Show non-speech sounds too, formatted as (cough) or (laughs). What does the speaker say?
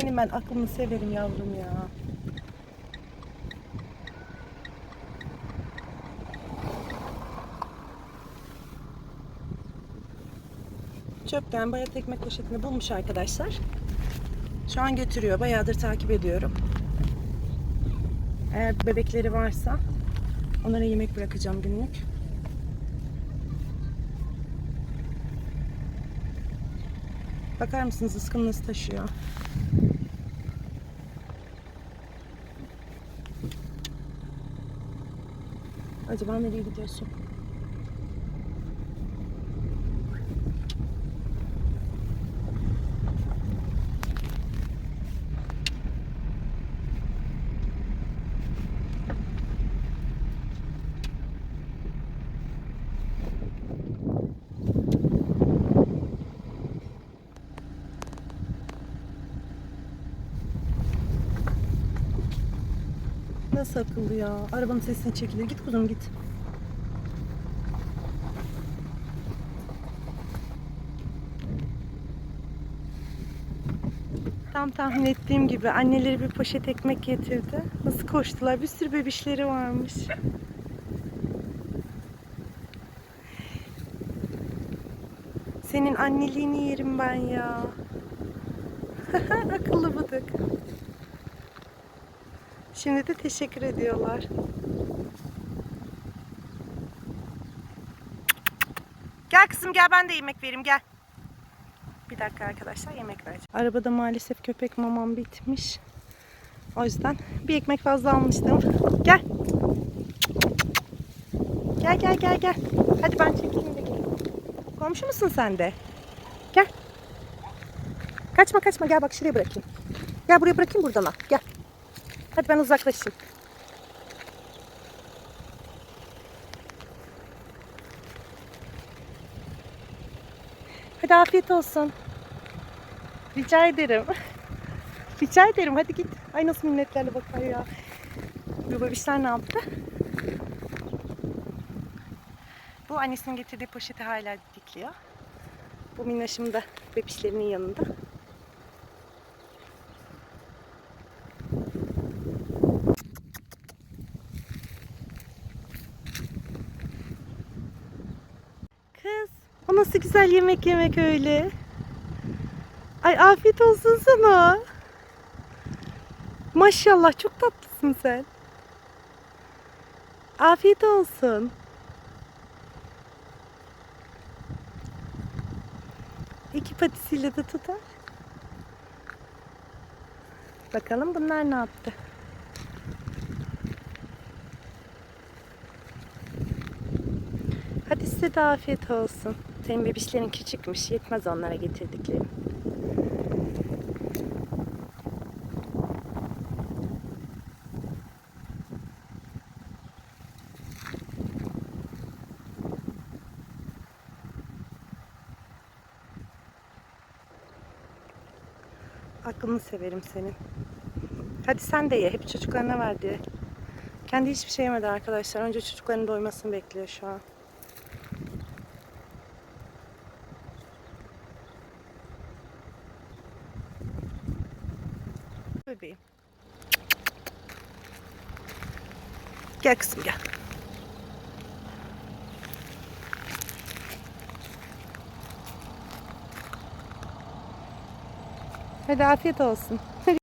Senin ben aklını severim yavrum ya. Çöpten bayat ekmek poşetini bulmuş arkadaşlar. Şu an götürüyor. Bayağıdır takip ediyorum. Eğer bebekleri varsa onlara yemek bırakacağım günlük. Bakar mısınız ıskını nasıl taşıyor? Acaba nereye gidiyorsun? Nasıl akıllı ya? Arabanın sesini çekilir. Git kuzum git. Tam tahmin ettiğim gibi anneleri bir poşet ekmek getirdi. Nasıl koştular? Bir sürü bebişleri varmış. Senin anneliğini yerim ben ya. (laughs) Akıllı bıdık. Şimdi de teşekkür ediyorlar. Gel kızım gel ben de yemek vereyim gel. Bir dakika arkadaşlar yemek vereceğim. Arabada maalesef köpek mamam bitmiş. O yüzden bir ekmek fazla almıştım. Gel. Gel gel gel gel. Hadi ben çekeyim de gel. Komşu musun sen de? Gel. Kaçma kaçma gel bak şuraya bırakayım. Gel buraya bırakayım buradan al. Gel. Hadi ben uzaklaşayım. Hadi afiyet olsun. Rica ederim. (laughs) Rica ederim hadi git. Ay nasıl minnetlerle bakar ya. Bu bebişler ne yaptı? Bu annesinin getirdiği poşeti hala dikliyor. Bu minnaşım da bebişlerinin yanında. Kız, o nasıl güzel yemek yemek öyle. Ay afiyet olsun sana. Maşallah çok tatlısın sen. Afiyet olsun. İki patisiyle de tutar. Bakalım bunlar ne yaptı? Hadi size de afiyet olsun. Senin bebişlerin küçükmüş. Yetmez onlara getirdiklerim. Aklını severim senin. Hadi sen de ye. Hep çocuklarına ver diye. Kendi hiçbir şey yemedi arkadaşlar. Önce çocukların doymasını bekliyor şu an. Bebeğim. Gel kızım gel. Hadi afiyet olsun.